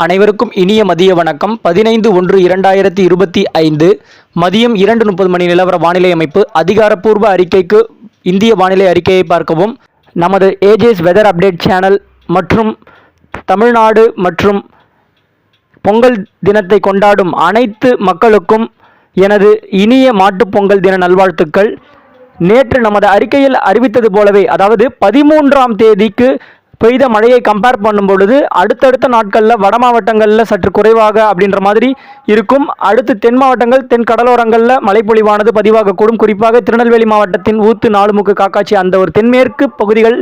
அனைவருக்கும் இனிய மதிய வணக்கம். பதினைந்து ஒன்று இரண்டாயிரத்தி இருபத்தி ஐந்து மதியம் இரண்டு முப்பது மணி நிலவர வானிலை அமைப்பு அதிகாரப்பூர்வ அறிக்கைக்கு இந்திய வானிலை அறிக்கையை பார்க்கவும். நமது ஏஜேஸ் வெதர் அப்டேட் சேனல் மற்றும் தமிழ்நாடு மற்றும் பொங்கல் தினத்தை கொண்டாடும் அனைத்து மக்களுக்கும் எனது இனிய மாட்டுப் பொங்கல் தின நல்வாழ்த்துக்கள். நேற்று நமது அறிக்கையில் அறிவித்தது போலவே அதாவது பதிமூன்றாம் தேதிக்கு பெய்த மழையை கம்பேர் பண்ணும் பொழுது அடுத்தடுத்த நாட்களில் வட மாவட்டங்களில் சற்று குறைவாக அப்படின்ற மாதிரி இருக்கும். அடுத்து தென் மாவட்டங்கள் தென் கடலோரங்களில் மழைப்பொழிவானது பதிவாகக்கூடும். குறிப்பாக திருநெல்வேலி மாவட்டத்தின் ஊத்து நாலுமுக்கு காக்காட்சி அந்த ஒரு தென்மேற்கு பகுதிகள்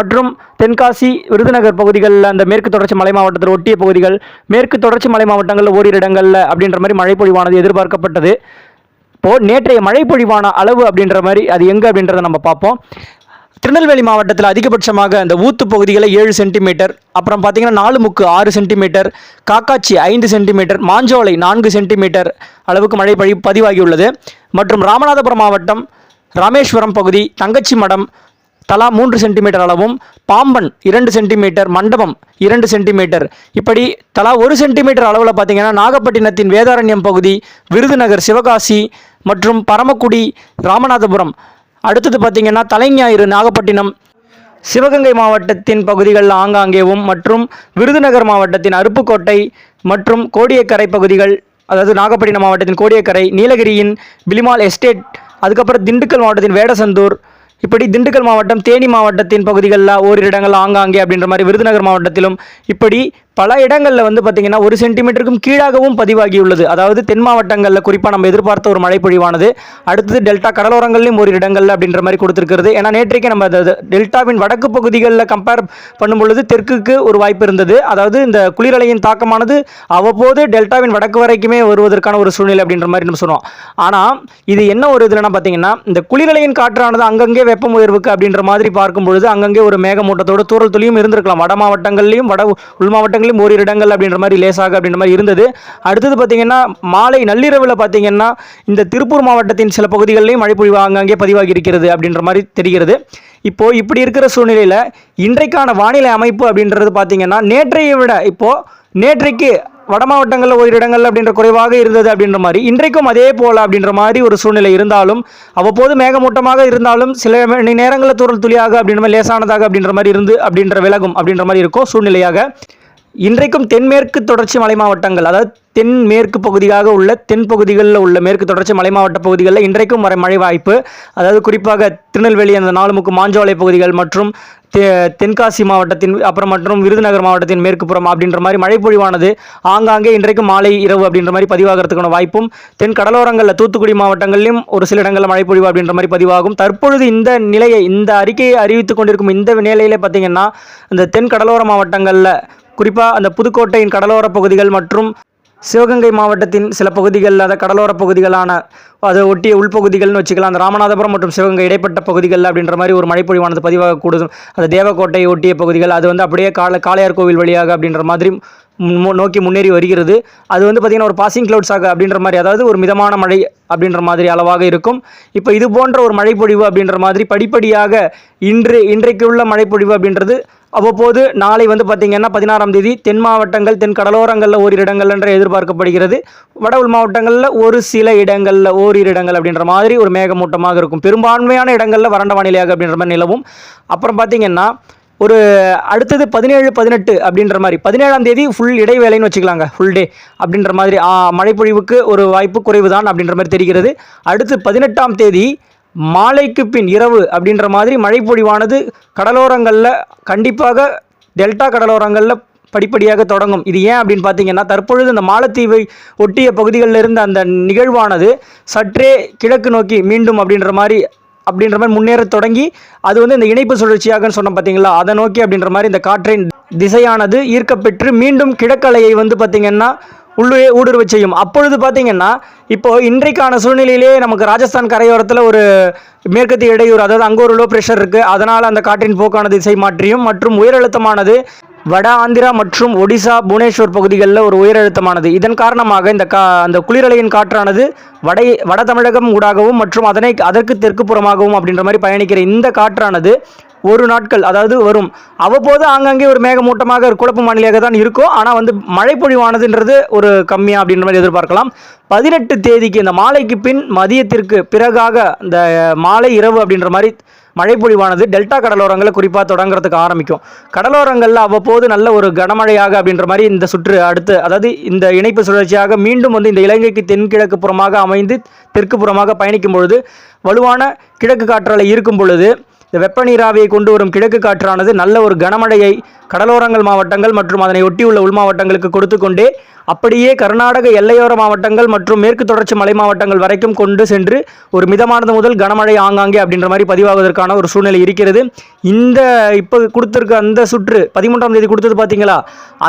மற்றும் தென்காசி விருதுநகர் பகுதிகளில் அந்த மேற்கு தொடர்ச்சி மலை மாவட்டத்தில் ஒட்டிய பகுதிகள் மேற்கு தொடர்ச்சி மலை மாவட்டங்களில் ஓரிரு இடங்களில் அப்படின்ற மாதிரி மழைப்பொழிவானது எதிர்பார்க்கப்பட்டது. இப்போது நேற்றைய மழைப்பொழிவான அளவு அப்படின்ற மாதிரி அது எங்கே அப்படின்றத நம்ம பார்ப்போம். திருநெல்வேலி மாவட்டத்தில் அதிகபட்சமாக அந்த ஊத்து பகுதிகளை ஏழு சென்டிமீட்டர் அப்புறம் பார்த்தீங்கன்னா நாலு முக்கு ஆறு சென்டிமீட்டர் காக்காச்சி ஐந்து சென்டிமீட்டர் மாஞ்சோலை நான்கு சென்டிமீட்டர் அளவுக்கு மழை பழி பதிவாகியுள்ளது. மற்றும் ராமநாதபுரம் மாவட்டம் ராமேஸ்வரம் பகுதி தங்கச்சி மடம் தலா மூன்று சென்டிமீட்டர் அளவும் பாம்பன் இரண்டு சென்டிமீட்டர் மண்டபம் இரண்டு சென்டிமீட்டர் இப்படி தலா ஒரு சென்டிமீட்டர் அளவில் பார்த்தீங்கன்னா நாகப்பட்டினத்தின் வேதாரண்யம் பகுதி விருதுநகர் சிவகாசி மற்றும் பரமக்குடி ராமநாதபுரம் அடுத்தது பார்த்திங்கன்னா தலைஞாயிறு நாகப்பட்டினம். சிவகங்கை மாவட்டத்தின் பகுதிகளில் ஆங்காங்கேவும் மற்றும் விருதுநகர் மாவட்டத்தின் அருப்புக்கோட்டை மற்றும் கோடியக்கரை பகுதிகள் அதாவது நாகப்பட்டினம் மாவட்டத்தின் கோடியக்கரை நீலகிரியின் பிலிமால் எஸ்டேட் அதுக்கப்புறம் திண்டுக்கல் மாவட்டத்தின் வேடசந்தூர். இப்படி திண்டுக்கல் மாவட்டம் தேனி மாவட்டத்தின் பகுதிகளில் ஓரிரு இடங்கள் ஆங்காங்கே அப்படின்ற மாதிரி விருதுநகர் மாவட்டத்திலும் இப்படி பல இடங்களில் வந்து பார்த்திங்கன்னா ஒரு சென்டிமீட்டருக்கும் கீழாகவும் பதிவாகியுள்ளது. அதாவது தென் மாவட்டங்களில் குறிப்பாக நம்ம எதிர்பார்த்த ஒரு மழை பொழிவானது அடுத்தது டெல்டா கடலோரங்கள்லையும் ஒரு இடங்களில் அப்படின்ற மாதிரி கொடுத்துருக்கிறது. ஏன்னா நேற்றைக்கு நம்ம டெல்டாவின் வடக்கு பகுதிகளில் கம்பேர் பண்ணும் பொழுது தெற்குக்கு ஒரு வாய்ப்பு இருந்தது. அதாவது இந்த குளிரலையின் தாக்கமானது அவ்வப்போது டெல்டாவின் வடக்கு வரைக்குமே வருவதற்கான ஒரு சூழ்நிலை அப்படின்ற மாதிரி நம்ம சொன்னோம் ஆனால் இது என்ன ஒரு இதுலன்னா பார்த்தீங்கன்னா இந்த குளிரலையின் காற்றானது அங்கங்கே வெப்பம் உயர்வுக்கு அப்படின்ற மாதிரி பார்க்கும் பொழுது அங்கங்கே ஒரு மேகமூட்டத்தோட தூரல் துளியும் இருந்திருக்கலாம். வட மாவட்டங்கள்லையும் வட உள் மாவட்டங்களையும் ஓரிரு இடங்கள் அப்படின்ற மாதிரி லேசாக அப்படின்ற மாதிரி இருந்தது. அடுத்தது பார்த்தீங்கன்னா மாலை நள்ளிரவில் பார்த்தீங்கன்னா இந்த திருப்பூர் மாவட்டத்தின் சில பகுதிகளிலையும் மழை பொழிவு அங்கங்கே பதிவாகி இருக்கிறது அப்படின்ற மாதிரி தெரிகிறது. இப்போ இப்படி இருக்கிற சூழ்நிலையில் இன்றைக்கான வானிலை அமைப்பு அப்படின்றது பார்த்தீங்கன்னா நேற்றையை விட இப்போ நேற்றைக்கு வட மாவட்டங்களில் ஒரு இடங்கள் அப்படின்ற குறைவாக இருந்தது அப்படின்ற மாதிரி இன்றைக்கும் அதே போல் அப்படின்ற மாதிரி ஒரு சூழ்நிலை இருந்தாலும் அவ்வப்போது மேகமூட்டமாக இருந்தாலும் சில மணி நேரங்களில் தூரல் துளியாக அப்படின்ற மாதிரி லேசானதாக அப்படின்ற மாதிரி இருந்து அப்படின்ற விலகும் அப்படின்ற மாதிரி இருக்கும் சூழ்நிலையாக. இன்றைக்கும் தென்மேற்கு தொடர்ச்சி மலை மாவட்டங்கள் அதாவது தென்மேற்கு பகுதியாக உள்ள தென் பகுதிகளில் உள்ள மேற்கு தொடர்ச்சி மலை மாவட்ட பகுதிகளில் இன்றைக்கும் வர மழை வாய்ப்பு. அதாவது குறிப்பாக திருநெல்வேலி அந்த நாலுமுக்கு மாஞ்சோலை பகுதிகள் மற்றும் தெ தென்காசி மாவட்டத்தின் அப்புறம் மற்றும் விருதுநகர் மாவட்டத்தின் மேற்கு புறம் அப்படின்ற மாதிரி மழைப்பொழிவானது ஆங்காங்கே இன்றைக்கு மாலை இரவு அப்படின்ற மாதிரி பதிவாகிறதுக்கான வாய்ப்பும் தென் கடலோரங்களில் தூத்துக்குடி மாவட்டங்களிலும் ஒரு சில இடங்களில் மழைப்பொழிவு அப்படின்ற மாதிரி பதிவாகும். தற்பொழுது இந்த நிலையை இந்த அறிக்கையை அறிவித்துக் கொண்டிருக்கும் இந்த நிலையிலே பார்த்தீங்கன்னா இந்த தென் கடலோர மாவட்டங்களில் குறிப்பாக அந்த புதுக்கோட்டையின் கடலோர பகுதிகள் மற்றும் சிவகங்கை மாவட்டத்தின் சில பகுதிகளில் அந்த கடலோர பகுதிகளான அதை ஒட்டிய உள்பகுதிகள்னு வச்சுக்கலாம் அந்த ராமநாதபுரம் மற்றும் சிவகங்கை இடைப்பட்ட பகுதிகள் அப்படின்ற மாதிரி ஒரு மழைப்பொழிவானது பதிவாகக்கூடும் அந்த தேவக்கோட்டை ஒட்டிய பகுதிகள் அது வந்து அப்படியே கால காளையார் கோவில் வழியாக அப்படின்ற மாதிரி மு- நோக்கி முன்னேறி வருகிறது. அது வந்து பார்த்திங்கன்னா ஒரு பாசிங் க்ளவுட்ஸாக அப்படின்ற மாதிரி அதாவது ஒரு மிதமான மழை அப்படின்ற மாதிரி அளவாக இருக்கும். இப்போ இது போன்ற ஒரு மழைப்பொழிவு அப்படின்ற மாதிரி படிப்படியாக இன்று இன்றைக்கு உள்ள மழைப்பொழிவு அப்படின்றது அவ்வப்போது நாளை வந்து பார்த்திங்கன்னா பதினாறாம் தேதி தென் மாவட்டங்கள் தென் கடலோரங்களில் ஓரிரு இடங்கள் என்று எதிர்பார்க்கப்படுகிறது. வட உள் மாவட்டங்களில் ஒரு சில இடங்களில் ஓரிரு இடங்கள் அப்படின்ற மாதிரி ஒரு மேகமூட்டமாக இருக்கும். பெரும்பான்மையான இடங்களில் வறண்ட வானிலையாக அப்படின்ற மாதிரி நிலவும். அப்புறம் பார்த்திங்கன்னா ஒரு அடுத்தது பதினேழு பதினெட்டு அப்படின்ற மாதிரி பதினேழாம் தேதி ஃபுல் இடைவேளைன்னு வச்சுக்கலாங்க ஃபுல் டே அப்படின்ற மாதிரி மழைப்பொழிவுக்கு ஒரு வாய்ப்பு குறைவு தான் அப்படின்ற மாதிரி தெரிகிறது. அடுத்து பதினெட்டாம் தேதி மாலைக்கு பின் இரவு அப்படின்ற மாதிரி மழைப்பொழிவானது கடலோரங்களில் கண்டிப்பாக டெல்டா கடலோரங்களில் படிப்படியாக தொடங்கும். இது ஏன் அப்படின்னு பார்த்தீங்கன்னா தற்பொழுது இந்த மாலத்தீவை ஒட்டிய பகுதிகளில் இருந்த அந்த நிகழ்வானது சற்றே கிழக்கு நோக்கி மீண்டும் அப்படின்ற மாதிரி அப்படின்ற மாதிரி முன்னேற தொடங்கி அது வந்து இந்த இணைப்பு சுழற்சியாகன்னு சொன்னோம் பார்த்தீங்களா? அதை நோக்கி அப்படின்ற மாதிரி இந்த காற்றின் திசையானது ஈர்க்கப்பெற்று மீண்டும் கிழக்கலையை வந்து பார்த்திங்கன்னா உள்ளே ஊடுருவ செய்யும். அப்பொழுது பார்த்தீங்கன்னா இப்போ இன்றைக்கான சூழ்நிலையிலே நமக்கு ராஜஸ்தான் கரையோரத்தில் ஒரு மேற்கத்திய இடையூறு அதாவது அங்கே ஒரு லோ ப்ரெஷர் இருக்குது அதனால் அந்த காற்றின் போக்கானது திசை மாற்றியும் மற்றும் உயரழுத்தமானது வட ஆந்திரா மற்றும் ஒடிசா புவனேஸ்வர் பகுதிகளில் ஒரு உயரழுத்தமானது. இதன் காரணமாக இந்த கா அந்த குளிரலையின் காற்றானது வட வட தமிழகம் ஊடாகவும் மற்றும் அதனை அதற்கு தெற்கு புறமாகவும் அப்படின்ற மாதிரி பயணிக்கிற இந்த காற்றானது ஒரு நாட்கள் அதாவது வரும். அவ்வப்போது ஆங்காங்கே ஒரு மேகமூட்டமாக ஒரு குழப்ப வானிலையாக தான் இருக்கும். ஆனால் வந்து மழைப்பொழிவானதுன்றது ஒரு கம்மியாக அப்படின்ற மாதிரி எதிர்பார்க்கலாம். பதினெட்டு தேதிக்கு இந்த மாலைக்கு பின் மதியத்திற்கு பிறகாக இந்த மாலை இரவு அப்படின்ற மாதிரி மழைப்பொழிவானது டெல்டா கடலோரங்களை குறிப்பாக தொடங்குறதுக்கு ஆரம்பிக்கும். கடலோரங்களில் அவ்வப்போது நல்ல ஒரு கனமழையாக அப்படின்ற மாதிரி இந்த சுற்று அடுத்து அதாவது இந்த இணைப்பு சுழற்சியாக மீண்டும் வந்து இந்த இலங்கைக்கு தென்கிழக்கு புறமாக அமைந்து தெற்கு புறமாக பயணிக்கும் பொழுது வலுவான கிழக்கு காற்றலை இருக்கும் பொழுது இந்த வெப்ப நீராவியை கொண்டு வரும் கிழக்கு காற்றானது நல்ல ஒரு கனமழையை கடலோரங்கள் மாவட்டங்கள் மற்றும் அதனை ஒட்டியுள்ள உள் மாவட்டங்களுக்கு கொடுத்து கொண்டே அப்படியே கர்நாடக எல்லையோர மாவட்டங்கள் மற்றும் மேற்கு தொடர்ச்சி மலை மாவட்டங்கள் வரைக்கும் கொண்டு சென்று ஒரு மிதமானது முதல் கனமழை ஆங்காங்கே அப்படின்ற மாதிரி பதிவாவதற்கான ஒரு சூழ்நிலை இருக்கிறது. இந்த இப்போ கொடுத்துருக்க அந்த சுற்று பதிமூன்றாம் தேதி கொடுத்தது பார்த்தீங்களா?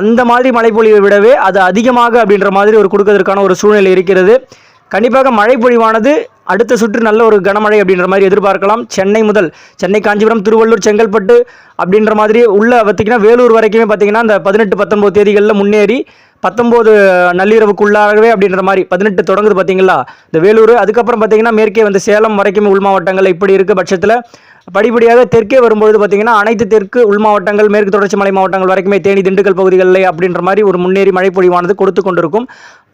அந்த மாதிரி மழைப்பொழிவை விடவே அது அதிகமாக அப்படின்ற மாதிரி ஒரு கொடுக்கறதுக்கான ஒரு சூழ்நிலை இருக்கிறது. கண்டிப்பாக மழை பொழிவானது அடுத்த சுற்று நல்ல ஒரு கனமழை அப்படின்ற மாதிரி எதிர்பார்க்கலாம். சென்னை முதல் சென்னை காஞ்சிபுரம் திருவள்ளூர் செங்கல்பட்டு அப்படின்ற மாதிரி உள்ள பார்த்திங்கன்னா வேலூர் வரைக்குமே பார்த்திங்கன்னா இந்த பதினெட்டு பத்தொம்போது தேதிகளில் முன்னேறி பத்தொம்போது நள்ளிரவுக்குள்ளாகவே அப்படின்ற மாதிரி பதினெட்டு தொடங்குது பார்த்தீங்களா? இந்த வேலூர் அதுக்கப்புறம் பார்த்தீங்கன்னா மேற்கே வந்து சேலம் வரைக்குமே உள் மாவட்டங்கள் இப்படி இருக்க பட்சத்தில் படிப்படியாக தெற்கே வரும்பொழுது பார்த்தீங்கன்னா அனைத்து தெற்கு உள் மாவட்டங்கள் மேற்கு தொடர்ச்சி மலை மாவட்டங்கள் வரைக்குமே தேனி திண்டுக்கல் பகுதிகளில் அப்படின்ற மாதிரி ஒரு முன்னேறி மழைப்பொழிவானது கொடுத்து கொண்டிருக்கும்.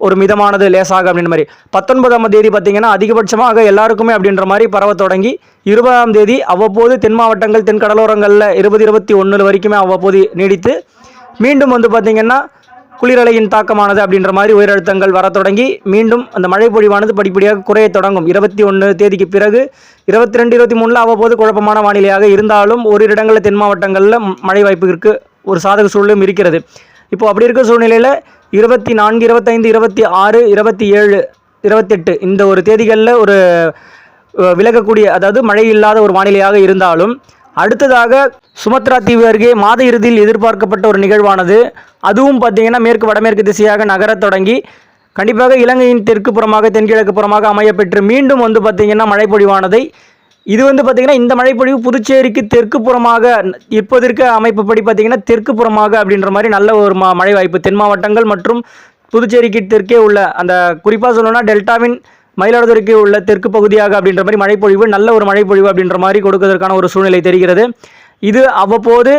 ஒரு மிதமானது லேசாக அப்படின்ற மாதிரி. பத்தொன்பதாம் தேதி பார்த்தீங்கன்னா அதிகபட்சமாக எல்லாருக்குமே அப்படின்ற மாதிரி பரவ தொடங்கி இருபதாம் தேதி அவ்வப்போது தென் மாவட்டங்கள் தென் கடலோரங்களில் இருபது இருபத்தி ஒன்று வரைக்குமே அவ்வப்போது நீடித்து மீண்டும் வந்து பார்த்திங்கன்னா குளிரலையின் தாக்கமானது அப்படின்ற மாதிரி உயரழுத்தங்கள் வர தொடங்கி மீண்டும் அந்த மழை பொழிவானது படிப்படியாக குறைய தொடங்கும். இருபத்தி ஒன்று தேதிக்கு பிறகு இருபத்தி ரெண்டு இருபத்தி மூணில் அவ்வப்போது குழப்பமான வானிலையாக இருந்தாலும் ஒரு இடங்களில் தென் மாவட்டங்களில் மழை வாய்ப்புக்கு ஒரு சாதக சூழலும் இருக்கிறது. இப்போது அப்படி இருக்க சூழ்நிலையில் இருபத்தி நான்கு இருபத்தைந்து இருபத்தி ஆறு இருபத்தி ஏழு இருபத்தெட்டு இந்த ஒரு தேதிகளில் ஒரு விலகக்கூடிய அதாவது மழை இல்லாத ஒரு வானிலையாக இருந்தாலும் அடுத்ததாக சுமத்ரா தீவு அருகே மாத இறுதியில் எதிர்பார்க்கப்பட்ட ஒரு நிகழ்வானது. அதுவும் பார்த்தீங்கன்னா மேற்கு வடமேற்கு திசையாக நகரத் தொடங்கி கண்டிப்பாக இலங்கையின் தெற்கு புறமாக தென்கிழக்கு புறமாக அமையப்பெற்று மீண்டும் வந்து பார்த்திங்கன்னா மழைப்பொழிவானதை. இது வந்து பார்த்திங்கன்னா இந்த மழைப்பொழிவு புதுச்சேரிக்கு தெற்கு புறமாக இப்போது அமைப்பு அமைப்புப்படி பார்த்திங்கன்னா தெற்கு புறமாக அப்படின்ற மாதிரி நல்ல ஒரு மா மழை வாய்ப்பு தென் மாவட்டங்கள் மற்றும் புதுச்சேரிக்கு தெற்கே உள்ள அந்த குறிப்பாக சொல்லணும்னா டெல்டாவின் மயிலாடுதுறைக்கு உள்ள தெற்கு பகுதியாக அப்படின்ற மாதிரி மழைப்பொழிவு நல்ல ஒரு மழைப்பொழிவு அப்படின்ற மாதிரி கொடுக்கறதுக்கான ஒரு சூழ்நிலை தெரிகிறது. இது அவ்வப்போது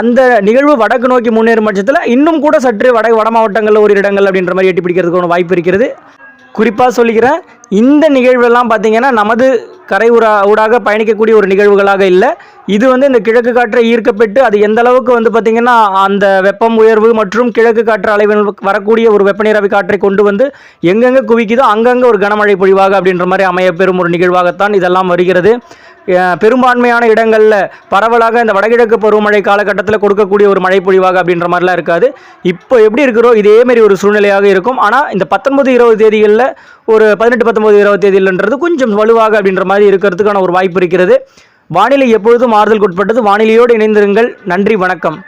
அந்த நிகழ்வு வடக்கு நோக்கி முன்னேறும் பட்சத்தில் இன்னும் கூட சற்று வட வட மாவட்டங்களில் ஒரு இடங்கள் அப்படின்ற மாதிரி எட்டி பிடிக்கிறதுக்கான வாய்ப்பு இருக்கிறது. குறிப்பாக சொல்லிக்கிறேன் இந்த நிகழ்வெல்லாம் பார்த்தீங்கன்னா நமது கரை ஊரா ஊடாக பயணிக்கக்கூடிய ஒரு நிகழ்வுகளாக இல்லை. இது வந்து இந்த கிழக்கு காற்றை ஈர்க்கப்பட்டு அது எந்த அளவுக்கு வந்து பார்த்திங்கன்னா அந்த வெப்பம் உயர்வு மற்றும் கிழக்கு காற்று அலைவன் வரக்கூடிய ஒரு வெப்பநீராவி காற்றை கொண்டு வந்து எங்கெங்கே குவிக்குதோ அங்கங்கே ஒரு கனமழை பொழிவாக அப்படின்ற மாதிரி அமையப்பெறும் ஒரு நிகழ்வாகத்தான் இதெல்லாம் வருகிறது. பெரும்பான்மையான இடங்களில் பரவலாக இந்த வடகிழக்கு பருவமழை காலகட்டத்தில் கொடுக்கக்கூடிய ஒரு மழை பொழிவாக அப்படின்ற மாதிரிலாம் இருக்காது. இப்போ எப்படி இருக்கிறோ இதேமாரி ஒரு சூழ்நிலையாக இருக்கும். ஆனால் இந்த பத்தொன்பது இருபது தேதிகளில் ஒரு பதினெட்டு பத்தொன்பது இருபது தேதிகள்ன்றது கொஞ்சம் வலுவாக அப்படின்ற மாதிரி இருக்கிறதுக்கான ஒரு வாய்ப்பு இருக்கிறது. வானிலை எப்பொழுதும் ஆறுதலுக்கு உட்பட்டது. வானிலையோடு இணைந்திருங்கள். நன்றி வணக்கம்.